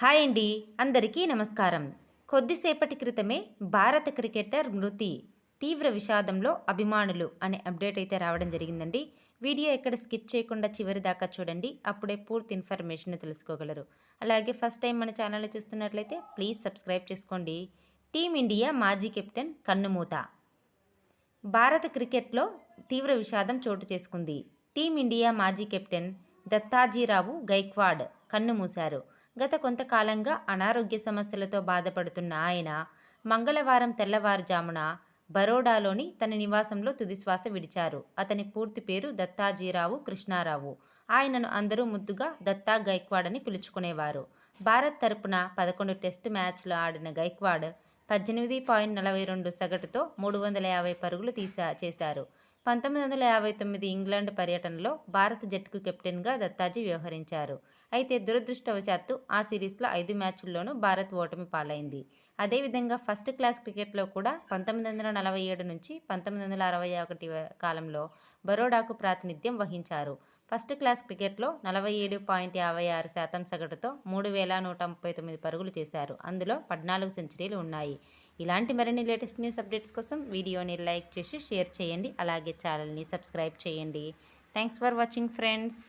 Hi అండి అందరికీ నమస్కారం. కొద్దిసేపటి క్రితమే భారత క్రికెటర్ మృతి తీవ్ర విషాదంలో అభిమానులు అనే అప్డేట్ అయితే రావడం జరిగిందండి. వీడియో ఎక్కడ స్కిప్ చేయకుండా చివరి దాకా చూడండి అప్పుడే పూర్తి ఇన్ఫర్మేషన్ తెలుసుకోగలరు. అలాగే ఫస్ట్ టైం మన ఛానల్ చూస్తున్నట్లయితే ప్లీజ్ సబ్స్క్రైబ్ చేసుకోండి. టీమిండియా మాజీ కెప్టెన్ కన్నుమూత. భారత క్రికెట్లో తీవ్ర విషాదం చోటు చేసుకుంది. టీమిండియా మాజీ కెప్టెన్ దత్తాజీరావు గైక్వాడ్ కన్నుమూశారు. గత కొంతకాలంగా అనారోగ్య సమస్యలతో బాధపడుతున్న ఆయన మంగళవారం తెల్లవారుజామున బరోడాలోని తన నివాసంలో తుదిశ్వాస విడిచారు. అతని పూర్తి పేరు దత్తాజీరావు కృష్ణారావు. ఆయనను అందరూ ముద్దుగా దత్తా గైక్వాడ్ అని పిలుచుకునేవారు. భారత్ తరపున పదకొండు టెస్టు మ్యాచ్లు ఆడిన గైక్వాడ్ పద్దెనిమిది పాయింట్ నలభై రెండు సగటుతో మూడు వందల యాభై పరుగులు తీసా చేశారు. పంతొమ్మిది వందల యాభై తొమ్మిది ఇంగ్లాండ్ పర్యటనలో భారత జట్టుకు కెప్టెన్గా దత్తాజీ వ్యవహరించారు. అయితే దురదృష్టవశాత్తు ఆ సిరీస్లో ఐదు మ్యాచ్ల్లోనూ భారత్ ఓటమి పాలైంది. అదేవిధంగా ఫస్ట్ క్లాస్ క్రికెట్లో కూడా పంతొమ్మిది వందల నలభై ఏడు నుంచి పంతొమ్మిది వందల అరవై ఒకటి కాలంలో బరోడాకు ప్రాతినిధ్యం వహించారు. ఫస్ట్ క్లాస్ క్రికెట్లో నలభై ఏడు పాయింట్ యాభై ఆరు శాతం సగటుతో మూడు వేల నూట ముప్పై తొమ్మిది పరుగులు చేశారు. అందులో పద్నాలుగు సెంచరీలు ఉన్నాయి. ఇలాంటి మరిన్ని లేటెస్ట్ న్యూస్ అప్డేట్స్ కోసం వీడియోని లైక్ చేసి షేర్ చేయండి. అలాగే ఛానల్ని సబ్స్క్రైబ్ చేయండి. Thanks for watching friends.